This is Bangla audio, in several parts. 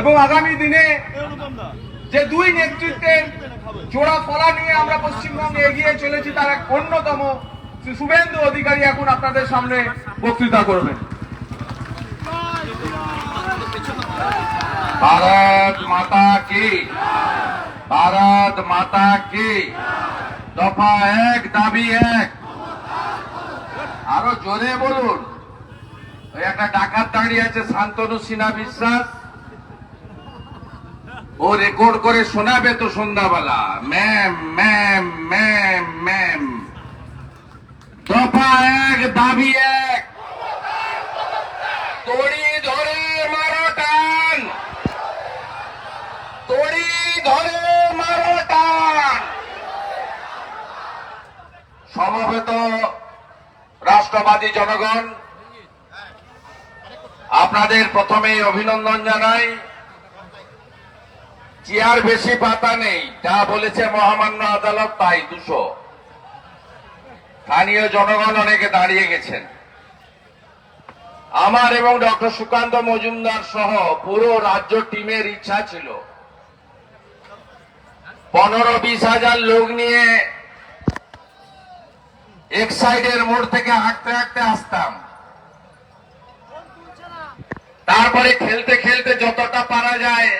এবং আগামী দিনে যে দুই নেতৃত্বের জোড়া ফলা নিয়ে আমরা পশ্চিমবঙ্গে এগিয়ে চলেছি, তার এক অন্যতম শ্রী শুভেন্দু অধিকারী এখন আপনাদের সামনে বক্তৃতা করবেন। ভারত মাতা কি? ভারত মাতা কি? দফা এক, দাবি এক। আরও জোরে বলুন। ওই একটা ডাকাত দাঁড়িয়ে আছে শান্তনু সিনহা বিশ্বাস। ও রেকর্ড করে শোনাবে তো সন্ধ্যাবেলা। Ma'am ma'am ma'am ma'am. দফা এক, দাবি এক। তড়ি ধরে মারো টান। তড়ি ধরে মারো টান। সমবেত রাষ্ট্রবাদী জনগণ, আপনাদের প্রথমে অভিনন্দন জানাই। চেয়ার বেশি পাতা নেই। যা বলেছে মহামান্য আদালত, তাই দুশো। স্থানীয় জনগণ অনেকে দাঁড়িয়ে গেছেন। আমার এবং ডক্টর সুকান্ত মজুমদার সহ পুরো রাজ্য টিমের ইচ্ছা ছিল। পনেরো বিশ হাজার লোক নিয়ে এক সাইডের মোড় থেকে হাঁটতে হাঁটতে আসতাম। তারপরে খেলতে খেলতে যতটা পারা যায়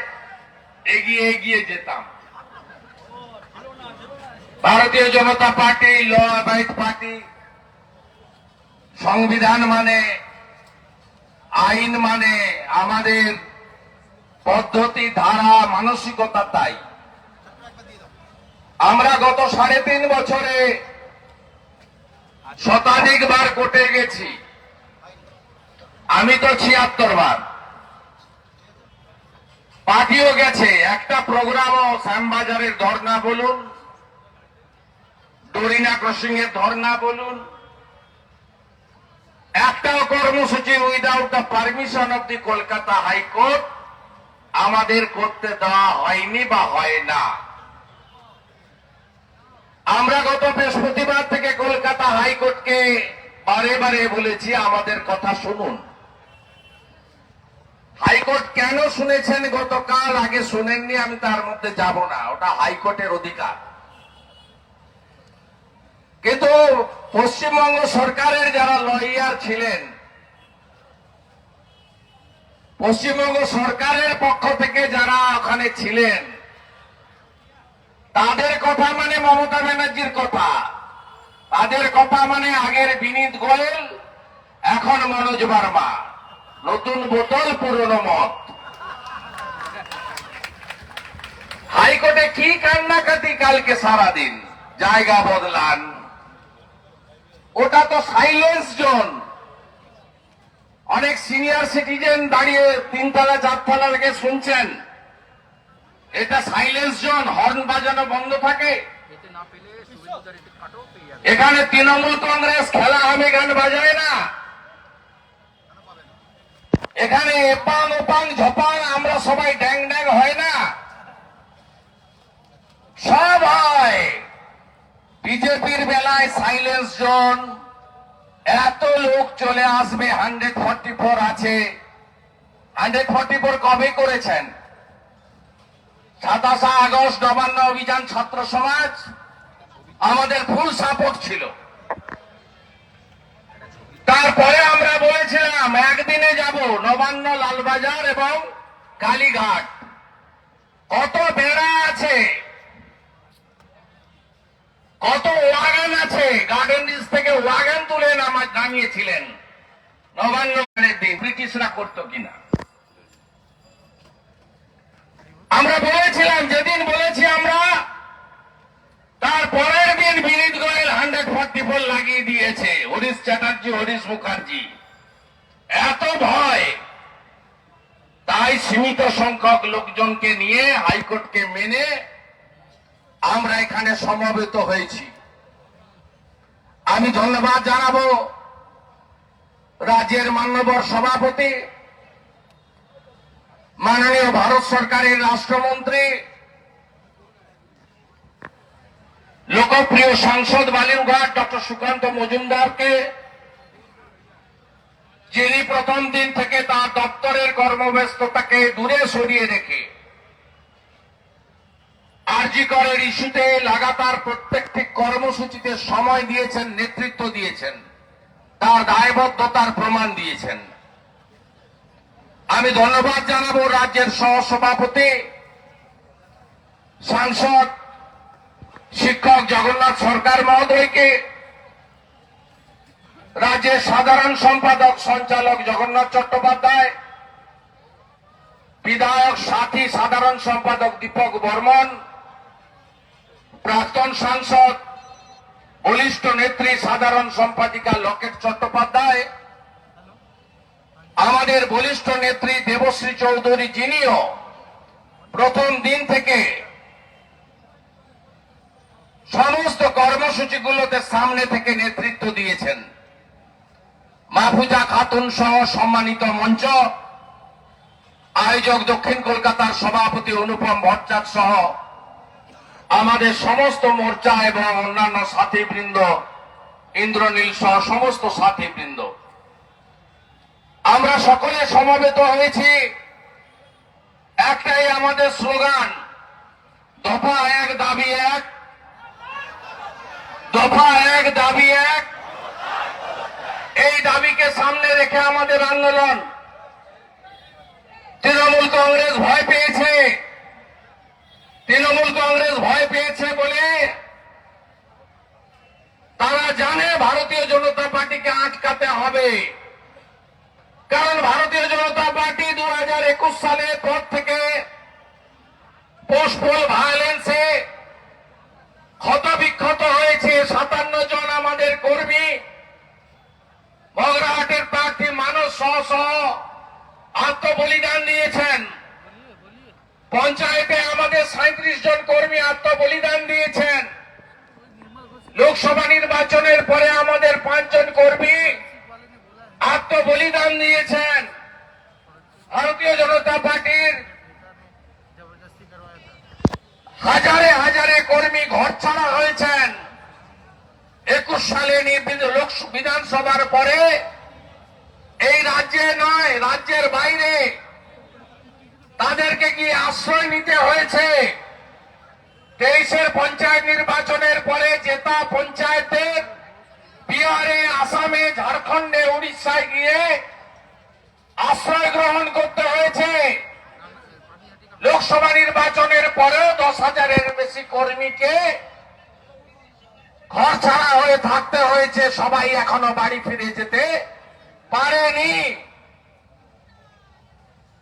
এগিয়ে এগিয়ে যেতাম। Bharatiya Janata party law abide party সংবিধান মানে আইন মানে আমাদের পদ্ধতি, ধারা, মানসিকতা তাই। আমরা গত সাড়ে তিন বছরে শতাধিক বার কোর্টে গেছি। আমি তো ছিয়াত্তর বার। পার্টিও গেছে। একটা প্রোগ্রামও শ্যামবাজারের ধর্না বলুন ডোরিনা ক্রসিং এর ধর্না বলুন, একটাও কর্মসূচি without the permission of the Kolkata high court আমাদের করতে দেওয়া হয়নি বা হয় না। আমরা গত বৃহস্পতিবার থেকে কলকাতা হাইকোর্টকে বারে বারে বলেছি, আমাদের কথা শুনুন। হাইকোর্ট কেন শুনেছেন? গতকাল আগে শুনেননি, আমি তার মধ্যে যাব না। ওটা হাইকোর্টের অধিকার। কিন্তু পশ্চিমবঙ্গ সরকারের যারা লয়ার ছিলেন, পশ্চিমবঙ্গ সরকারের পক্ষ থেকে যারা ওখানে ছিলেন, তাদের কথা মানে মমতা ব্যানার্জির কথা। তাদের কথা মানে আগের বিনীত গোয়েল, এখন মনোজ বার্মা। নতুন বোতল পুরনো মত। হাইকোর্টে কি কান্নাকাটি কালকে সারাদিন? জায়গা বদলান। ওটা তো সাইলেন্স জোন অনেক সিনিয়র সিটিজেন দাঁড়িয়ে তিনতলা, চারতলা থেকে শুনছেন। এটা সাইলেন্স জোন হর্ন বাজানো বন্ধ থাকে। এখানে তৃণমূল কংগ্রেস খেলা হবে গান বাজায় না। এখানে এপাং ওপাং ঝপাং, আমরা সবাই ড্যাং ড্যাং হয় না। সব হয়। বিজেপির বেলায় সাইলেন্স জোন এত লোক চলে আসবে হান্ড্রেড ফর্টি ফোর আছে। হান্ড্রেড ফর্টি ফোর কবে করেছেন? সাতাশে আগস্ট, নবান্ন অভিযান, ছাত্র সমাজ। আমাদের ফুল সাপোর্ট ছিল। তারপরে আমরা বলেছিলাম, একদিনে যাব নবান্ন লালবাজার এবং কালীঘাট। কত বেড়া আছে, কত ওয়াগান আছে। গার্ডেন রিজ থেকে ওয়াগান তুলে নামা- নামিয়েছিলেন নবান্নের দিন ব্রিটিশরা করতো কিনা? আমরা বলেছিলাম, যেদিন বলেছি আমরা তার পরের দিন Vineet Goel hundred forty four লাগিয়ে দিয়েছে। হরিশ চ্যাটার্জি, হরিশ মুখার্জি। এত ভয়। তাই সীমিত সংখ্যক লোকজনকে নিয়ে হাইকোর্টকে মেনে আমরা এখানে সমবেত হয়েছি। আমি ধন্যবাদ জানাব রাজ্যের মান্যবর সভাপতি, মাননীয় ভারত সরকারের রাষ্ট্রমন্ত্রী লোকপ্রিয় সাংসদ বালিরঘাট ডক্টর সুকান্ত মজুমদারকে, যিনি প্রথম দিন থেকে তার দপ্তরের কর্মব্যস্ততাকে দূরে সরিয়ে রেখে আরজিকরের ইস্যুতে লাগাতার প্রত্যেকটি কর্মসূচিতে সময় দিয়েছেন, নেতৃত্ব দিয়েছেন, তার দায়বদ্ধতার প্রমাণ দিয়েছেন। আমি ধন্যবাদ জানাব রাজ্যের সহসভাপতি, সাংসদ শিক্ষক জগন্নাথ সরকার মহোদয়কে রাজ্যের সাধারণ সম্পাদক সঞ্চালক জগন্নাথ চট্টোপাধ্যায়, বিধায়ক সাথী সাধারণ সম্পাদক দীপক বর্মন, প্রাক্তন সাংসদ বলিষ্ঠ নেত্রী সাধারণ সম্পাদিকা লকেট চট্টোপাধ্যায়, আমাদের বলিষ্ঠ নেত্রী দেবশ্রী চৌধুরী যিনিও প্রথম দিন থেকে সমস্ত কর্মসূচিগুলোতে সামনে থেকে নেতৃত্ব দিয়েছেন। মাহফুজা খাতুন সহ সম্মানিত মঞ্চ, আয়োজক দক্ষিণ কলকাতার সভাপতি অনুপম ভট্টাচার্য সহ আমাদের সমস্ত মোর্চা এবং অন্যান্য সাথীবৃন্দ, ইন্দ্রনীল সহ সমস্ত সাথীবৃন্দ। আমরা সকলে সমবেত হয়েছি। একটাই আমাদের স্লোগান, দফা এক, দাবি এক দফা এক, দাবি এক। এই দাবিকে সামনে রেখে আমাদের আন্দোলন। তৃণমূল কংগ্রেস ভয় পেয়েছে। তৃণমূল কংগ্রেস ভয় পেয়েছে বলে তারা জানে ভারতীয় জনতা পার্টিকে আটকাতে হবে। কারণ ভারতীয় জনতা পার্টি দু হাজার একুশ সালের পর থেকে পোস্টপোল ভায়োলেন্সে ক্ষত বিক্ষত হয়েছে সাতান্ন জন আমাদের কর্মী। বগরাহাটের প্রার্থী মানুষ সহ সহ আত্মবলিদান দিয়েছেন। পঞ্চায়েতে আমাদের সাঁত্রিশ জন কর্মী আত্মবলিদান দিয়েছেন। লোকসভা নির্বাচনের পরে আমাদের পাঁচজন কর্মী আত্মবলিদান দিয়েছেন। ভারতীয় জনতা পার্টির হাজারে হাজারে কর্মী ঘর ছাড়া হয়েছেন। একুশ সালে লোক বিধানসভার পরে এই রাজ্যে নয়, রাজ্যের বাইরে। তাদেরকে গিয়ে আশ্রয় নিতে হয়েছে। তেইশের পঞ্চায়েত নির্বাচনের পরে জেতা পঞ্চায়েতের বিহারে, আসামে, ঝাড়খণ্ডে, উড়িষ্যায় গিয়ে আশ্রয় গ্রহণ করতে হয়েছে। লোকসভা নির্বাচনের পরেও দশ হাজারের বেশি কর্মীকে ঘর ছাড়া হয়ে থাকতে হয়েছে, সবাই এখনও বাড়ি ফিরে যেতে পারেনি।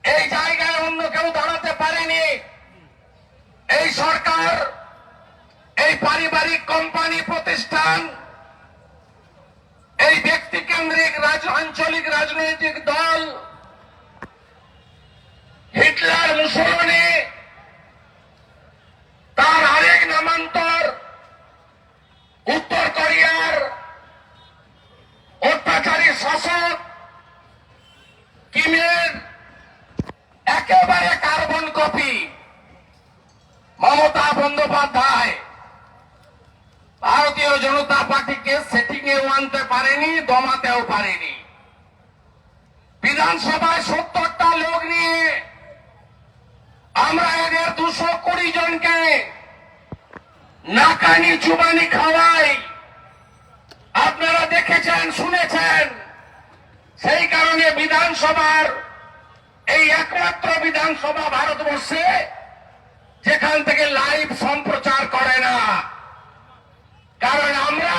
এই জায়গায় অন্য কেউ দাঁড়াতে পারেনি। এই সরকার, এই পারিবারিক কোম্পানি প্রতিষ্ঠান, এই ব্যক্তি কেন্দ্রিক আঞ্চলিক রাজনৈতিক দল হিটলার মুসলমানি তার আরেক নামান্তর উত্তর কোরিয়ার অত্যাচারী শাসক কিমের একেবারে কার্বন কপি মমতা বন্দ্যোপাধ্যায়। ভারতীয় জনতা পার্টিকে সেটিং এ আনতে পারেনি, দমাতেও পারেনি। বিধানসভায় সত্তরটা লোক নিয়ে আমরা এদের দুশো কুড়ি জনকে নাকানি চুবানি খাওয়াই। আপনারা দেখেছেন, শুনেছেন? সেই কারণে বিধানসভার, এই একমাত্র বিধানসভা ভারতবর্ষে যেখান থেকে লাইভ সম্প্রচার করে না। কারণ আমরা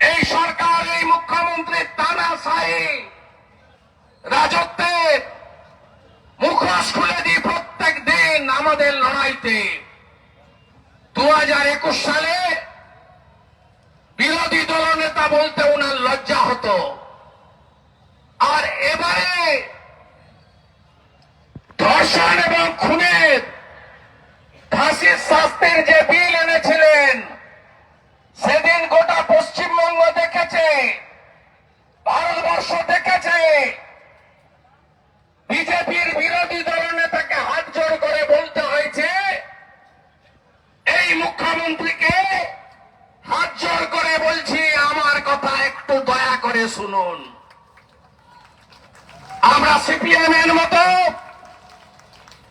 এই সরকার, এই মুখ্যমন্ত্রীর তানাশাহী রাজত্বের মুখোশ খুলে দিই প্রত্যেক দিন আমাদের লড়াইতে। দু হাজার একুশ সালে বিরোধী দলনেতা বলতে ওনার লজ্জা হতো। আর এবারে ধর্ষণ এবং খুনের ফাঁসির শাস্তির যে বিল এনেছিলেন সেদিন গোটা পশ্চিমবঙ্গ দেখেছে ভারতবর্ষ দেখেছে বিজেপির বিরোধী দলনেতাকে হাত জোড় করে বলতে হয়েছে এই মুখ্যমন্ত্রীকে হাত জোড় করে বলছি আমার কথা একটু দয়া করে শুনুন আমরা আমরা সিপিএম এর মতো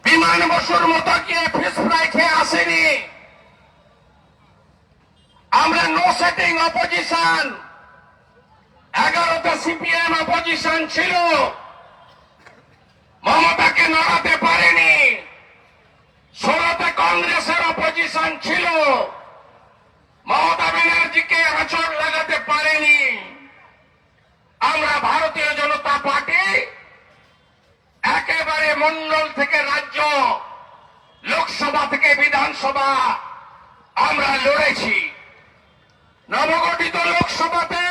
বিমান বসুর মতো গিয়ে ফিস ফ্রাই খেয়ে আসেনি আমরা নো সেটিং অপোজিশন এগারোটা সিপিএম অপোজিশন ছিল মমতাকে নড়াতে পারেনি ষোলোতে কংগ্রেসের অপোজিশন ছিল মমতা ব্যানার্জিকে আঁচড় লাগাতে পারেনি আমরা ভারতীয় জনতা পার্টি একেবারে মন্ডল থেকে রাজ্য, লোকসভা থেকে বিধানসভা, আমরা লড়েছি। নবগঠিত লোকসভাতে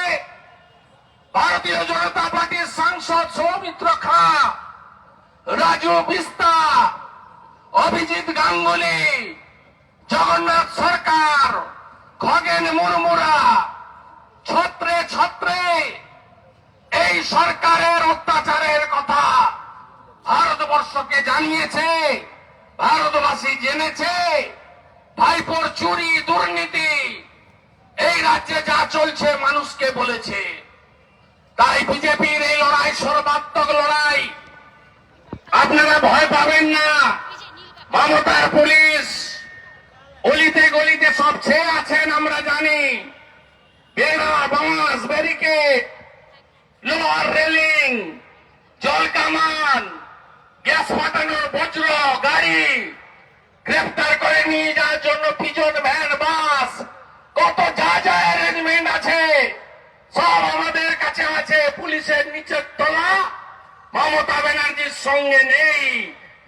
ভারতীয় জনতা পার্টির সাংসদ সৌমিত্র খা, রাজু বিস্তা, অভিজিৎ গাঙ্গুলি, জগন্নাথ সরকার, খগেন মুরমুরা, ছত্রে ছত্রে, এই সরকারের অত্যাচারের কথা ভারতবর্ষকে জানিয়েছে, ভারতবাসী জেনেছে, ভাইপোর চুরি, দুর্নীতি, এই রাজ্যে যা চলছে মানুষকে বলেছে। তাই বিজেপির এই লড়াই সর্বাত্মক লড়াই। আপনারা ভয় পাবেন না। মমতার পুলিশ, অলিতে গলিতে সব ছেয়ে আছেন, আমরা জানি। বেড়া, বাঁশ, ব্যারিকেড, লোহার রেলিং, জল কামান। গ্যাস ফাটানোর বজ্র, গাড়ি গ্রেফতার করে নিয়ে যাওয়ার জন্য পিজন ভ্যান, বাস। কত যা যা অ্যারেঞ্জমেন্ট আছে, সব আমাদের কাছে আছে। পুলিশের নিচের তলা, মমতা ব্যানার্জির সঙ্গে নেই।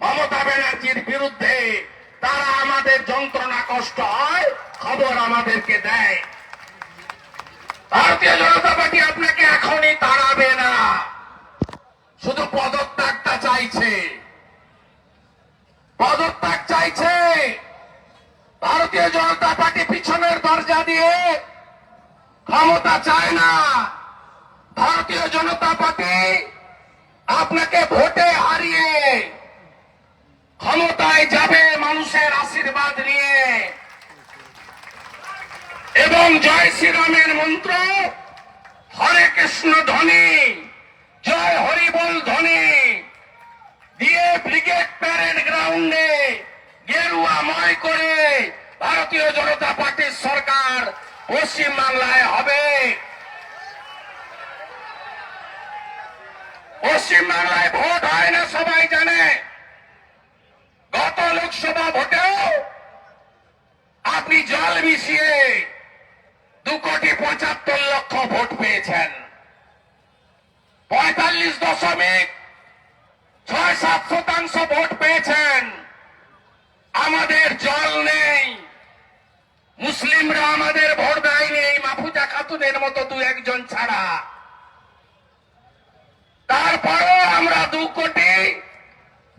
মমতা ব্যানার্জির বিরুদ্ধে তারা আমাদের যন্ত্রণা কষ্ট হয়, খবর আমাদেরকে দেয়। ভারতীয় জনতা পার্টি আপনাকে এখনই তাড়াবে না। শুধু পদত্যাগটা চাইছে। পদত্যাগ চাইছে। ভারতীয় জনতা পার্টি পিছনের দরজা দিয়ে ক্ষমতা চায় না। ভারতীয় জনতা পার্টি আপনাকে ভোটে হারিয়ে ক্ষমতায় যাবে মানুষের আশীর্বাদ নিয়ে। এবং জয় শ্রীরামের মন্ত্র, হরে কৃষ্ণ ধ্বনি। জয় হরিবল ধ্বনি। দিয়ে ব্রিগেড প্যারেড গ্রাউন্ডে গেরুয়াময় করে ভারতীয় জনতা পার্টির সরকার পশ্চিম বাংলায় হবে। পশ্চিম বাংলায় ভোট হয় না, সবাই জানে। গত লোকসভা ভোটেও আপনি জল মিশিয়ে দু কোটি পঁচাত্তর লক্ষ ভোট পেয়েছেন পঁয়তাল্লিশ দশমিক। ছয় সাত শতাংশ ভোট পেয়েছেন। আমাদের জল নেই। মুসলিমরা আমাদের ভোট দেয়নি এই মাফুজা খাতুনের মতো দু একজন ছাড়া। তারপরেও আমরা দু কোটি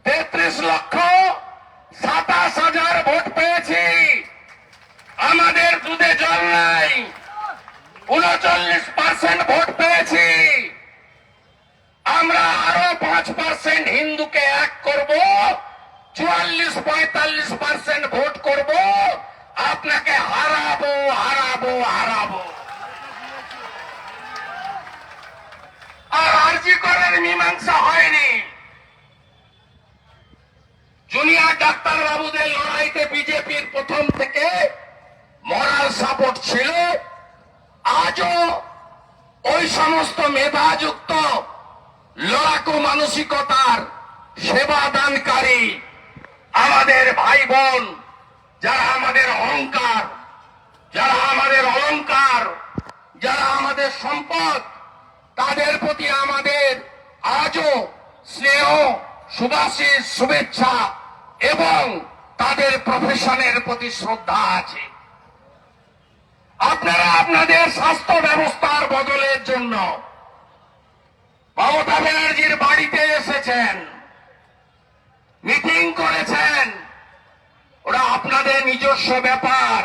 তেত্রিশ লক্ষ সাতাশ হাজার ভোট পেয়েছি। আমাদের দুধে জল নাই। উনচল্লিশ পার্সেন্ট ভোট পেয়েছি। আমরা আরও পাঁচ পার্সেন্ট হিন্দুকে এক করব, চুয়াল্লিশ পঁয়তাল্লিশ পার্সেন্ট ভোট করব, আপনাকে হারাবো হারাবো হারাবো। আর আরজি করের মীমাংসা হয়নি। জুনিয়র ডাক্তার বাবুদের লড়াইতে বিজেপির প্রথম থেকে মরাল সাপোর্ট ছিল। আজও ওই সমস্ত মেধাযুক্ত লড়াকু মানসিকতার সেবা দানকারী আমাদের ভাই বোন, যারা আমাদের অহংকার, যারা আমাদের অলংকার, যারা আমাদের সম্পদ, তাদের প্রতি আমাদের আজও স্নেহ সুভাষিস শুভেচ্ছা এবং তাদের প্রফেশনের প্রতি শ্রদ্ধা আছে। আপনারা আপনাদের স্বাস্থ্য ব্যবস্থার বদলের জন্য মমতা ব্যানার্জির বাড়িতে এসেছেন। মিটিং করেছেন। ওরা আপনাদের নিজস্ব ব্যাপার।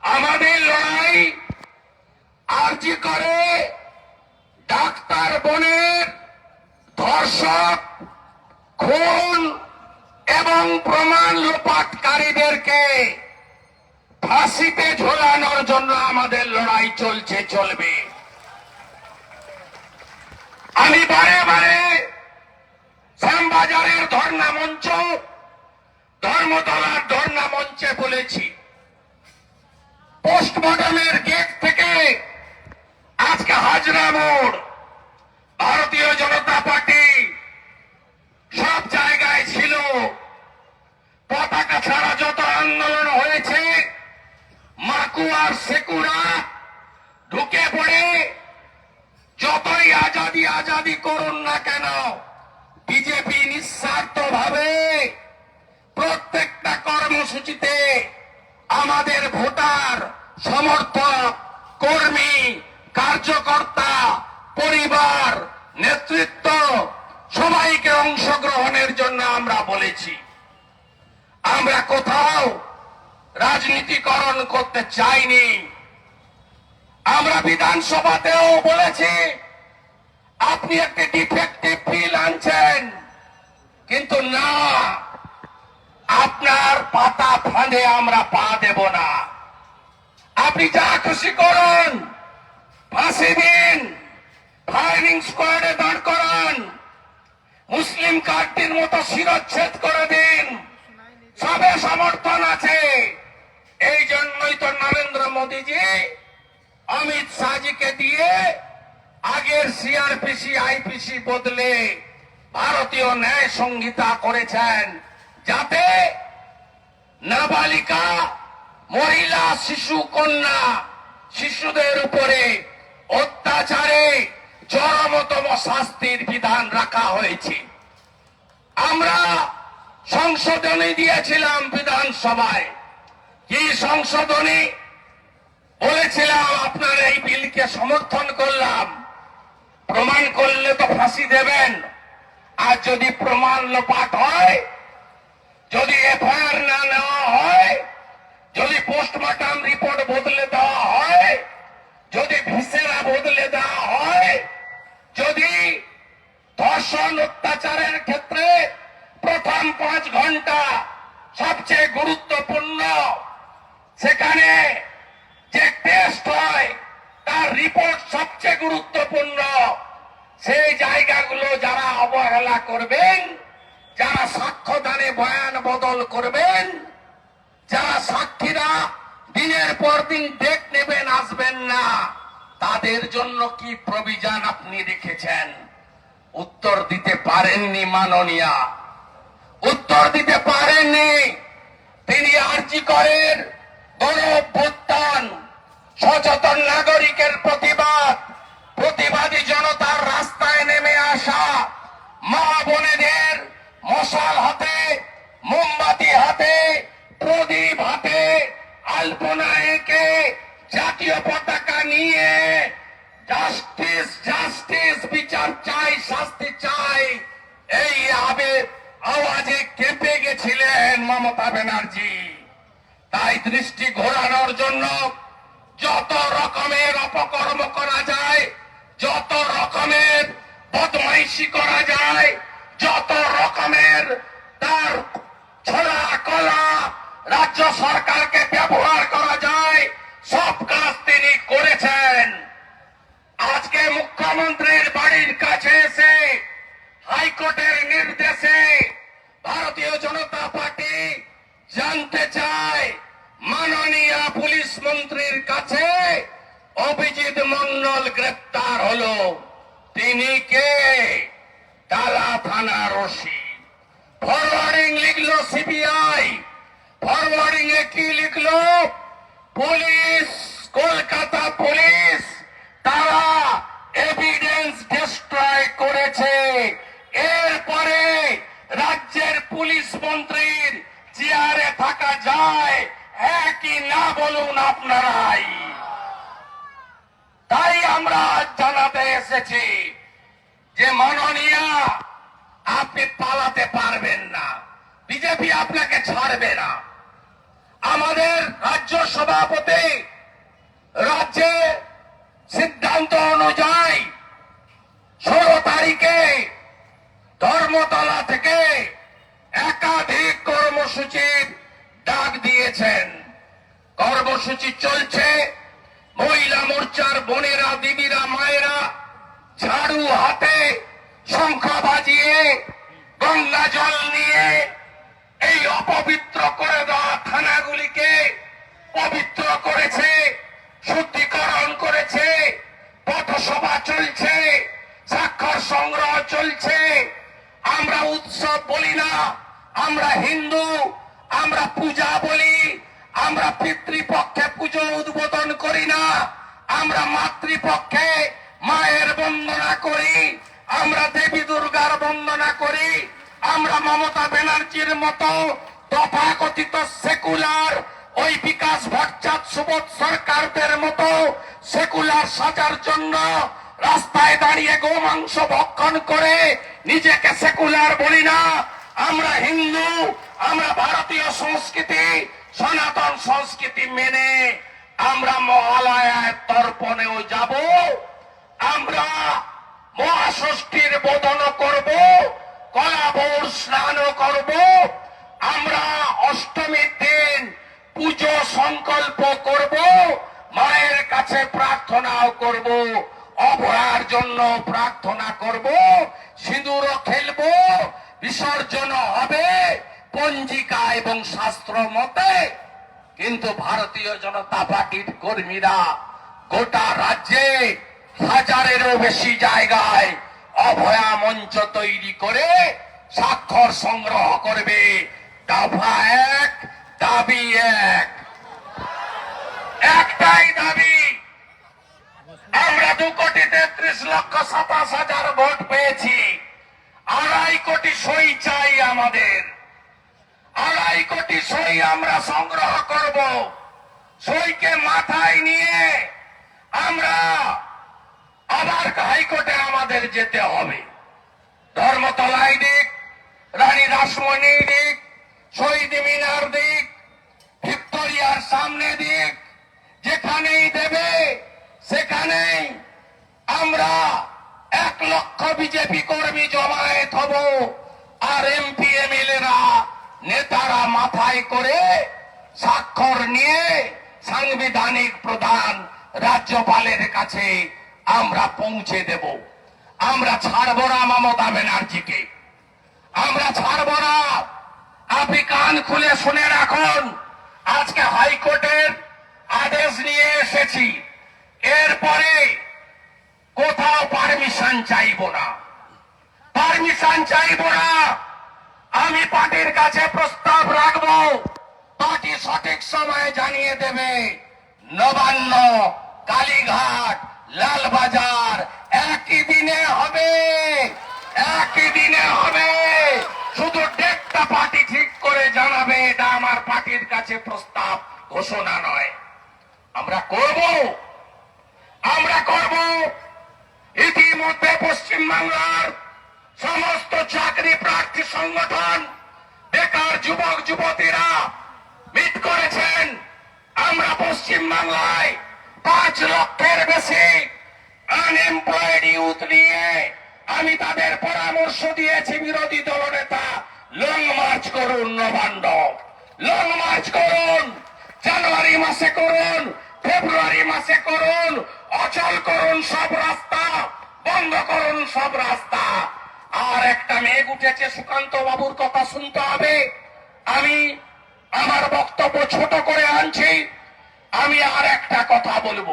আমাদের লড়াই আর্জি করে ডাক্তার বোনের ধর্ষক, খুন এবং প্রমাণ লোপাটকারীদেরকে ফাঁসিতে ঝোলানোর জন্য আমাদের লড়াই চলছে, চলবে। আমি বারে বারে শ্যামবাজারের ধর্ণা মঞ্চ, ধর্মতলার ধর্ণা মঞ্চে বলেছি। পোস্টমর্টমের গেট থেকে আজকে হাজরা মোড়, ভারতীয় জনতা পার্টি রাজনীতিকরণ করতে চাইনি। আমরা বিধানসভাতেও বলেছি, আপনি একটি ডিফেক্টিভ বিল আনছেন, কিন্তু না, আপনার পাতা ফাঁদে আমরা পা দেব না। আপনি যা খুশি করুন, ফাঁসি দিন, ফায়ারিং স্কোয়াডে দাঁড় করান, মুসলিম কার্ডটির মতো শিরচ্ছেদ করে দিন। সবে সমর্থন আছে। এই জন্যই তো নরেন্দ্র মোদীজি অমিত শাহজিকে দিয়ে আগের সিআরপিসি আইপিসি বদলে ভারতীয় ন্যায় সংহিতা করেছেন। যাতে নাবালিকা, মহিলা, শিশু, কন্যা শিশুদের উপরে অত্যাচারে চরমতম শাস্তির বিধান রাখা হয়েছে। আমরা সংশোধনী দিয়েছিলাম বিধানসভায়। সংশোধনী বলেছিলাম, আপনার এই বিলকে সমর্থন করলাম। প্রমাণ করলে তো ফাঁসি দেবেন। আর যদি প্রমাণ লোপাট হয়, যদি এফআইআর না নেওয়া হয়, যদি পোস্টমর্টম রিপোর্ট বদলে দেওয়া হয়, যদি ভিসেরা বদলে দেওয়া হয়, যদি ধর্ষণ অত্যাচারের ক্ষেত্রে প্রথম পাঁচ ঘণ্টা সবচেয়ে গুরুত্বপূর্ণ সেখানে যে টেস্ট হয়, তার রিপোর্ট সবচেয়ে গুরুত্বপূর্ণ। সেই জায়গাগুলো যারা অবহেলা করবেন, যারা সাক্ষ্যদানে বয়ান বদল করবেন, যারা সাক্ষীরা দিনের পর দিন ডেট নেবেন, আসবেন না, তাদের জন্য কি প্রবিধান আপনি রেখেছেন? উত্তর দিতে পারেননি মাননীয়া। উত্তর দিতে পারেননি। তিনি আর্জি করেন। গণ অভ্যুত্থান সচেতন নাগরিকের প্রতিবাদ, প্রতিবাদী জনতার রাস্তায় নেমে আসা মা বোনেদের মশাল হাতে, মোমবাতি হাতে, প্রদীপ হাতে, আলপনা এঁকে জাতীয় পতাকা নিয়ে জাস্টিস জাস্টিস বিচার চাই, শাস্তি চাই। এই আবেগ, আওয়াজে কেঁপে গেছিলেন মমতা ব্যানার্জি। তাই দৃষ্টি ঘোরানোর জন্য যত রকমের অপকর্ম করা যায়, যত রকমের বদমাইশি করা যায়, যত রকমের তার ছলা কলা রাজ্য সরকারকে ব্যবহার করা যায়, সব কাজ তিনি করেছেন। আজকে মুখ্যমন্ত্রীর বাড়ির কাছে এসে হাইকোর্টের নির্দেশে ভারতীয় জনতা পার্টি জানতে চায় মাননীয় পুলিশ মন্ত্রীর কাছে অভিজিৎ মন্ডল গ্রেপ্তার হলো। তিনি কে? টালা থানার ওসি ফরওয়ার্ডিং লিখলো সিবিআই। ফরওয়ার্ডিং এ কি লিখলো? পুলিশ, কলকাতা পুলিশ, তারা এভিডেন্স ডিস্ট্রয় করেছে। এরপরে রাজ্যের পুলিশ মন্ত্রীর চেয়ারে থাকা যায় হ্যাঁ কি না বলুন আপনারাই। তাই আমরা জানাতে এসেছি যে মাননীয়, আপনি পালাতে পারবেন না। বিজেপি আপনাকে ছাড়বে না। আমাদের রাজ্য সভাপতি রাজ্যে সিদ্ধান্ত অনুযায়ী ষোলো তারিখে ধর্মতলা থেকে একাধিক কর্মসূচির ডাক দিয়েছেন। কর্মসূচি চলছে। মহিলা মোর্চার বোনেরা, দিদিরা, মায়েরা, ঝাড়ু হাতে শঙ্খ বাজিয়ে গঙ্গা জল নিয়ে এই অপবিত্র মতো তথাকথিত সেকুলার ওই বিকাশ ভট্টাচার্য সুবোধ সরকারদের মতো সেকুলার সাজার জন্য রাস্তায় দাঁড়িয়ে গোমাংস ভক্ষণ করে নিজেকে সেকুলার বলি না। আমরা হিন্দু, আমরা ভারতীয় সংস্কৃতি, সনাতন সংস্কৃতি মেনে আমরা মহালয়ায় তর্পণেও যাব, আমরা মহাষষ্ঠীর বোধন করব কলাবর স্নানও করব। আমরা অষ্টমীর দিন পুজো সংকল্প করব। মায়ের কাছে প্রার্থনাও করব। অভয়ার জন্য প্রার্থনা করব। সিঁদুরও খেলব। বিসর্জন হবে পঞ্জিকা এবং শাস্ত্র মতে। কিন্তু ভারতীয় জনতা পার্টির কর্মীরা গোটা রাজ্যে হাজারেরও বেশি জায়গায় অভয়া মঞ্চ তৈরি করে স্বাক্ষর সংগ্রহ করবে। দফা এক, দাবি এক। একটাই দাবি, আমরা দু কোটি তেত্রিশ লক্ষ সাতাশ হাজার ভোট পেয়েছি। আড়াই কোটি সই চাই আমাদের। আড়াই কোটি সই আমরা সংগ্রহ করব। সইকে মাথায় নিয়ে আমরা আবার হাইকোর্টে আমাদের যেতে হবে। ধর্মতলায় দিক, রানী রাসমণি দিক, শহীদ মিনার দিক, ভিক্টোরিয়ার সামনে দিক, যেখানেই দেবে, সেখানেই আমরা এক লক্ষ বিজেপি কর্মী জমায়েত হব। আর এমপি, এমএলএরা নেতারা মাথায় করে স্বাক্ষর নিয়ে সাংবিধানিক প্রধান রাজ্যপালের কাছে আমরা পৌঁছে দেব। আমরা ছাড়ব না মমতা ব্যানার্জিকে। আমরা ছাড়ব না। আপনি কান খুলে শুনে রাখুন, আজকে হাইকোর্টের আদেশ নিয়ে এসেছি। এরপরে কোথাও পারমিশন চাইব না। পারমিশন চাইব না। আমি পার্টির কাছে প্রস্তাব রাখব। পার্টি সঠিক সময়ে জানিয়ে দেবে। নবান্ন, কালীঘাট লালবাজার একই দিনে হবে, একই দিনে হবে। শুধু ডেটটা পার্টি ঠিক করে জানাবে, এটা আমার পার্টির কাছে প্রস্তাব, ঘোষণা নয়। আমরা করব আমরা করব। ইতিমধ্যে পশ্চিমবাংলার সমস্ত চাকরি প্রার্থী সংগঠন, বেকার যুবক, যুবতীরা মিট করেছেন। আমরা পশ্চিম বাংলায় পাঁচ লক্ষের বেশি আনএমপ্লয়েড ইউথ নিয়ে আমি তাদের পরামর্শ দিয়েছি বিরোধী দলনেতা। লং মার্চ করুন নবান্ন লং মার্চ করুন, জানুয়ারি মাসে করুন, ফেব্রুয়ারি মাসে করুন, অচল করুন সব রাস্তা, বন্ধ করুন সব রাস্তা। আর একটা মেঘ উঠেছে সুকান্ত বাবুর কথা শুনতে হবে। আমি আমার বক্তব্য ছোট করে আনছি। আমি আর একটা কথা বলব।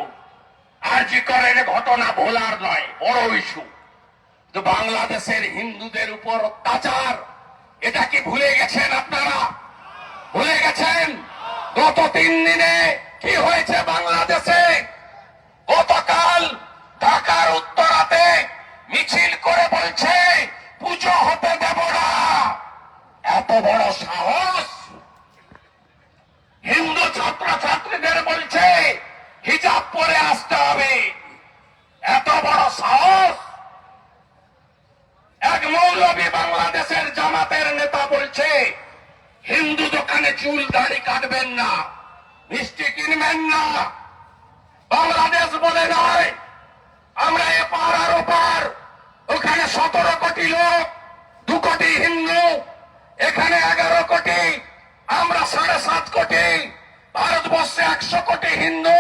আর জি করের ঘটনা ভোলার নয়, বড় ইস্যু। বাংলাদেশের হিন্দুদের উপর অত্যাচার, এটা কি ভুলে গেছেন আপনারা? ভুলে গেছেন? গত তিন দিনে কি হয়েছে বাংলাদেশে? গতকাল ঢাকার উত্তরাতে মিছিল করে বলছে, পুজো হতে দেব না। এত বড় সাহস হিন্দু ছাত্র ছাত্রীদের বলছে, হিজাব পরে আসতে হবে। এত বড় সাহস। এক মৌলবী বাংলাদেশের জামাতের নেতা বলছে, হিন্দু দোকানে চুল দাড়ি কাটবেন না, মিষ্টি কিনবেন না। বাংলাদেশ বলে নয়, আমরা এপার আর ওপার ওখানে সতেরো কোটি লোক, দু কোটি হিন্দু, এখানে এগারো কোটি আমরা সাড়ে সাত কোটি, ভারতবর্ষে একশো কোটি হিন্দু।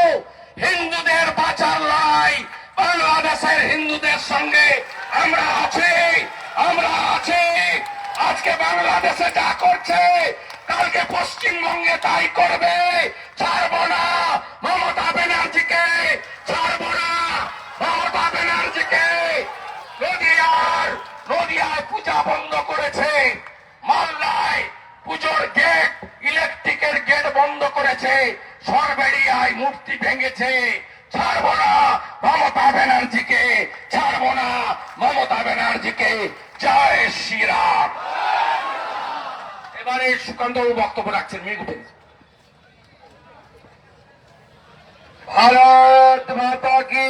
হিন্দুদের বাঁচার লাই বাংলাদেশের হিন্দুদের সঙ্গে আমরা আছি আমরা আছি। আজকে বাংলাদেশে যা করছে, কালকে পশ্চিমবঙ্গে তাই করবে। ছাড়বো না মমতা ব্যানার্জিকে, ছাড়বো না মমতা ব্যানার্জিকে। নদিয়ার, নদিয়ায় পূজা বন্ধ করেছে মাল্লায় পুজোর গেট ইলেকট্রিকের গেট বন্ধ করেছে। সরবেড়িয়ায় মূর্তি ভেঙেছে। ছাড়বো না মমতা ব্যানার্জিকে, ছাড়বো না মমতা ব্যানার্জিকে। জয় শ্রীরাম। এবারে সুকান্ত বক্তব্য রাখছেন মেঘ ভারত মাতা কি?